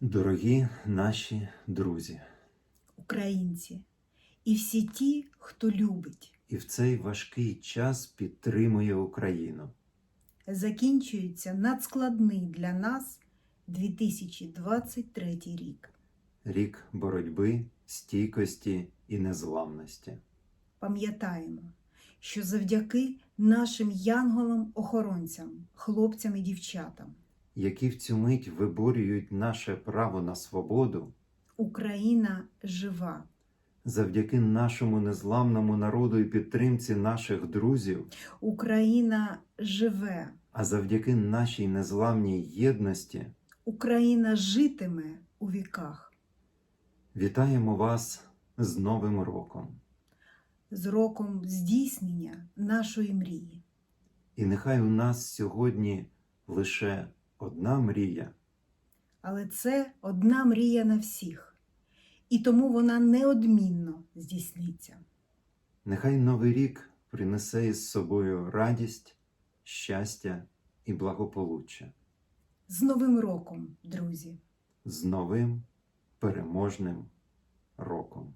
Дорогі наші друзі, українці, і всі ті, хто любить. і в цей важкий час підтримує Україну. Закінчується надскладний для нас 2023 рік. Рік боротьби, стійкості і незламності. Пам'ятаємо, що завдяки нашим янголам-охоронцям, хлопцям і дівчатам, які в цю мить виборюють наше право на свободу, Україна жива. завдяки нашому незламному народу і підтримці наших друзів, Україна живе. а завдяки нашій незламній єдності, Україна житиме у віках. вітаємо вас з Новим роком. з роком здійснення нашої мрії. І нехай у нас сьогодні лише одна мрія, Але це одна мрія на всіх, і тому вона неодмінно здійсниться. Нехай Новий рік принесе із собою радість, щастя і благополуччя З Новим роком, друзі! з новим переможним роком.